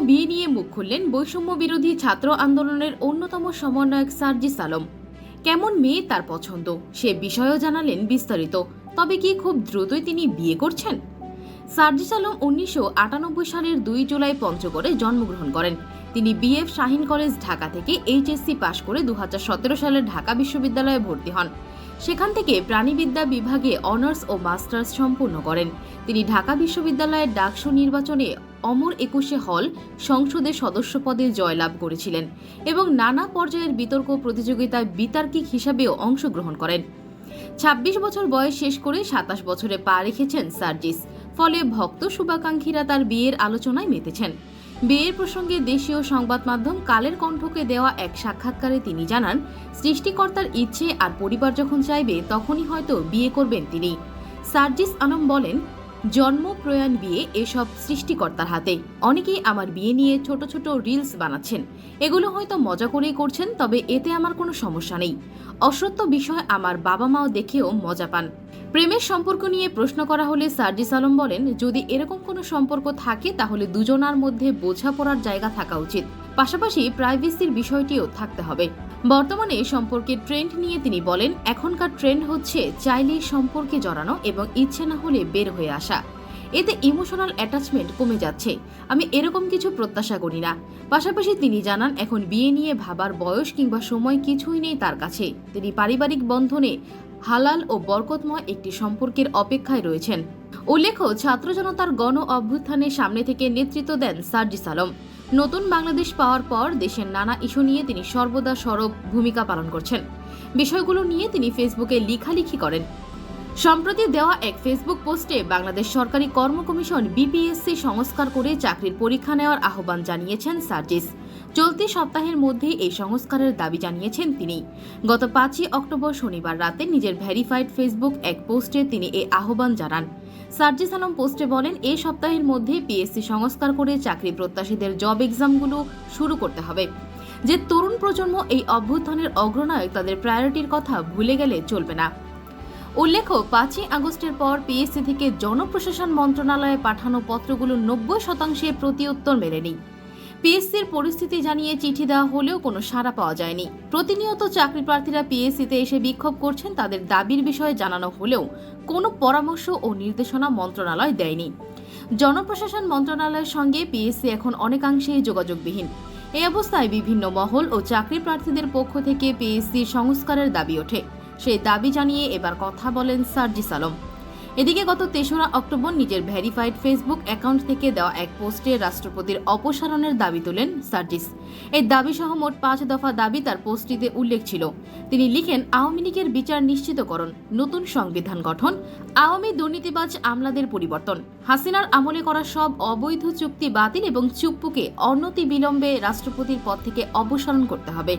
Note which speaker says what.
Speaker 1: বিয়ে নিয়ে মুখ খুললেন বৈষম্য বিরোধী ছাত্র আন্দোলনের অন্যতম সমন্বয়ক সার্জিস আলম। কেমন মেয়ে তার পছন্দ? সে বিষয়েও জানালেন বিস্তারিত। তবে কি খুব দ্রুতই তিনি বিয়ে করছেন? সার্জিস আলম উনিশশো আটানব্বই সালের দুই জুলাই পঞ্চগড়ে জন্মগ্রহণ করেন। তিনি বিএফ শাহিন কলেজ ঢাকা থেকে এইচএসসি পাশ করে দুহাজার সতেরো সালে ঢাকা বিশ্ববিদ্যালয়ে ভর্তি হন। সেখান থেকে প্রাণীবিদ্যা বিভাগে অনার্স ও মাস্টার্স সম্পূর্ণ করেন। তিনি ঢাকা বিশ্ববিদ্যালয়ের ডাকসু নির্বাচনে অমর একুশে হল সংসদের সদস্য পদে জয়লাভ করেছিলেন এবং নানা পর্যায়ের বিতর্ক প্রতিযোগিতায় বিতার্কিক হিসাবেও অংশগ্রহণ করেন। ২৬ বছর বয়স শেষ করে সাতাশ বছরে পা রেখেছেন সার্জিস, ফলে ভক্ত শুভাকাঙ্ক্ষীরা তার বিয়ের আলোচনায় মেতেছেন। বিয়ের প্রসঙ্গে দেশীয় সংবাদ মাধ্যম কালের কণ্ঠকে দেওয়া এক সাক্ষাৎকারে তিনি জানান, সৃষ্টিকর্তার ইচ্ছে আর পরিবার যখন চাইবে, তখনই হয়তো বিয়ে করবেন তিনি। সার্জিস আনম বলেন, জন্ম, প্রয়াণ, বিয়ে এসব সৃষ্টিকর্তার হাতে। অনেকেই আমার বিয়ে নিয়ে ছোট ছোট রিলস বানাচ্ছেন। এগুলো হয়তো মজা করেই করছেন, তবে এতে আমার কোনো সমস্যা নেই। অসত্য বিষয় আমার বাবা মাও দেখেও মজা পান। প্রেমের সম্পর্ক নিয়ে প্রশ্ন করা হলে সার্জিস আলম বলেন, যদি এরকম কোনো সম্পর্ক থাকে, তাহলে দুজনার মধ্যে বোঝাপড়ার জায়গা থাকা উচিত। পাশাপাশি প্রাইভেসির বিষয়টিও থাকতে হবে। বর্তমানে সম্পর্কের ট্রেন্ড নিয়ে তিনি বলেন, এখনকার ট্রেন্ড হচ্ছে চাইলেই সম্পর্কে জড়ানো এবং ইচ্ছে না হলে বের হয়ে আসা। এতে ইমোশনাল অ্যাটাচমেন্ট কমে যাচ্ছে। আমি এরকম কিছু প্রত্যাশা করি না। পাশাপাশি তিনি জানান, এখন বিয়ে নিয়ে ভাবার বয়স কিংবা সময় কিছুই নেই তার কাছে। তিনি পারিবারিক বন্ধনে হালাল ও বরকতময় একটি সম্পর্কের অপেক্ষায় রয়েছেন। উল্লেখ্য, ছাত্র জনতার গণ অভ্যুত্থানের সামনে থেকে নেতৃত্ব দেন সার্জিস আলম। নতুন বাংলাদেশ পাওয়ার পর দেশের নানা ইস্যু নিয়ে তিনি সর্বদা সরব ভূমিকা পালন করছেন। বিষয়গুলো নিয়ে তিনি ফেসবুকে লেখালেখি করেন। সম্প্রতি দেওয়া এক ফেসবুক পোস্টে বাংলাদেশ সরকারি কর্ম কমিশন বিপিএসসি সংস্কার করে চাকরির পরীক্ষা নেওয়ার আহ্বান জানিয়েছেন সার্জিস। চলতি সপ্তাহের মধ্যেই এই সংস্কারের দাবি জানিয়েছেন তিনি। গত পাঁচই অক্টোবর শনিবার রাতে নিজের ভেরিফাইড ফেসবুক এক পোস্টে তিনি এ আহ্বান জানান। সার্জিস আলম পোস্টে বলেন এই সপ্তাহের মধ্যে পিএসসি সংস্কার করে চাকরি প্রত্যাশীদের জব এক্সামগুলো শুরু করতে হবে। যে তরুণ প্রজন্ম এই অভ্যুত্থানের অগ্রনায়ক তাদের প্রায়োরিটির কথা ভুলে গেলে চলবে না। উল্লেখ্য, পাঁচই আগস্টের পর পিএসসি থেকে জনপ্রশাসন মন্ত্রণালয়ে পাঠানো পত্রগুলো নব্বই শতাংশের প্রতিউত্তর মেলেনি। পিএসসির পরিস্থিতি জানিয়ে চিঠি দেওয়া হলেও কোনো সাড়া পাওয়া যায়নি। প্রতিনিয়ত চাকরি প্রার্থীরা পিএসসিতে এসে বিক্ষোভ করছেন, তাদের দাবির বিষয়ে জানানো হলেও কোনো পরামর্শ ও নির্দেশনা মন্ত্রণালয় দেয়নি। জনপ্রশাসন মন্ত্রণালয়ের সঙ্গে পিএসসি এখন অনেকাংশেই যোগাযোগবিহীন। এই অবস্থায় বিভিন্ন মহল ও চাকরি প্রার্থীদের পক্ষ থেকে পিএসসির সংস্কারের দাবি ওঠে। সেই দাবি জানিয়ে এবার কথা বলেন সার্জিস আলম। এদিকে গত তেসরা অক্টোবর নিজের ভেরিফাইড ফেসবুক অ্যাকাউন্ট থেকে দেওয়া এক পোস্টে রাষ্ট্রপতির অপসারণের দাবি তোলেন সার্জিস। এই দাবি সহ মোট পাঁচ দফা দাবি তার পোস্টটিতে উল্লেখ ছিল। তিনি লিখেন, আওয়ামী লীগের বিচার নিশ্চিতকরণ, নতুন সংবিধান গঠন, আওয়ামী দুর্নীতিবাজ আমলাদের পরিবর্তন, হাসিনার আমলে করা সব অবৈধ চুক্তি বাতিল এবং চুপ্পুকে অনতি বিলম্বে রাষ্ট্রপতির পদ থেকে অপসারণ করতে হবে।